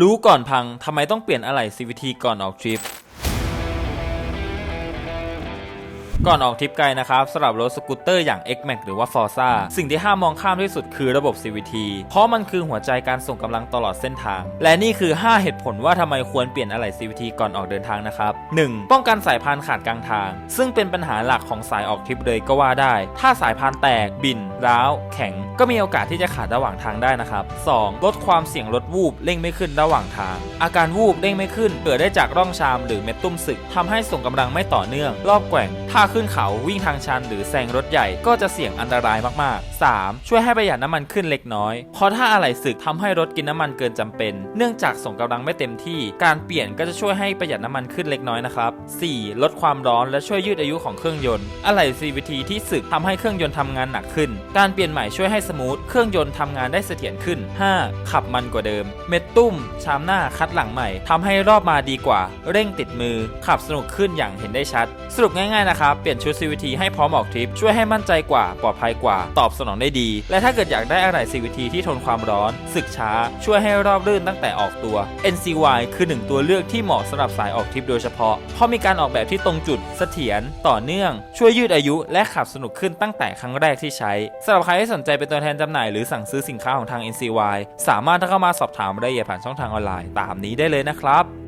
รู้ก่อนพัง ทำไมต้องเปลี่ยนอะไหล่ CVT ก่อนออกทริป ก่อนออกทริปไกลนะครับสำหรับรถสกูตเตอร์อย่าง X-Max หรือว่า Forza สิ่งที่ห้ามมองข้ามที่สุดคือระบบ CVT เพราะมันคือหัวใจการส่งกำลังตลอดเส้นทาง และนี่คือ 5 เหตุผลว่าทำไมควรเปลี่ยนอะไหล่ CVT ก่อนออกเดินทางนะครับ 1. ป้องกันสายพานขาดกลางทาง ซึ่งเป็นปัญหาหลักของสายออกทริปเลยก็ว่าได้ ถ้าสายพานแตก บิน ร้าว แข็ง ก็มีโอกาสที่จะขาดระหว่างทางได้นะครับ 2. ลดความเสี่ยงรถวูบเร่งไม่ขึ้นระหว่างทาง อาการวูบเร่งไม่ขึ้นเกิดได้จากร่องชาม หรือเม็ดตุ้มสึกทำให้ส่งกำลังไม่ต่อเนื่อง รอบแกว่งถ้าขึ้นเขาวิ่งทางชันหรือแซงรถใหญ่ก็จะเสี่ยงอันตรายมากๆ 3. ช่วยให้ประหยัดน้ำมันขึ้นเล็กน้อย เพราะถ้าอะไหล่สึกทำให้รถกินน้ำมันเกินจำเป็น เนื่องจากส่งกำลังไม่เต็มที่ การเปลี่ยนก็จะช่วยให้ประหยัดน้ำมันขึ้นเล็กน้อยนะครับ 4. ลดความร้อนและช่วยยืดอายุของเครื่องยนต์ อะไหล่ CVT ที่สึกทำให้เครื่องยนต์ทำงานหนักขึ้น การเปลี่ยนใหม่ช่วยให้สมูทเครื่องยนต์ทำงานได้เสถียรขึ้น 5. ขับมันกว่าเดิม เม็ดตุ้ม ชามหน้าคัดหลังใหม่ทำให้รอบมาดีกว่า เร่งติดมือ ขับสนุกขึ้นอย่างเห็นได้ชัด สรุปง่ายๆนะครับ เปลี่ยนชุด CVT ให้พร้อมออกทริป ช่วยให้มั่นใจกว่า ปลอดภัยกว่า ตอบสนองได้ดี และถ้าเกิดอยากได้อะไร CVT ที่ทนความร้อน สึกช้า ช่วยให้รอบรื่นตั้งแต่ออกตัว NCY คือหนึ่งตัวเลือกที่เหมาะสำหรับสายออกทริปโดยเฉพาะ เพราะมีการออกแบบที่ตรงจุด เสถียร ต่อเนื่อง ช่วยยืดอายุ และขับสนุกขึ้นตั้งแต่ครั้งแรกที่ใช้สำหรับใครที่สนใจเป็นตัวแทนจำหน่ายหรือสั่งซื้อสินค้าของทาง NCY สามารถเข้ามาสอบถามรายละเอียดผ่านช่องทางออนไลน์ตามนี้ได้เลยนะครับ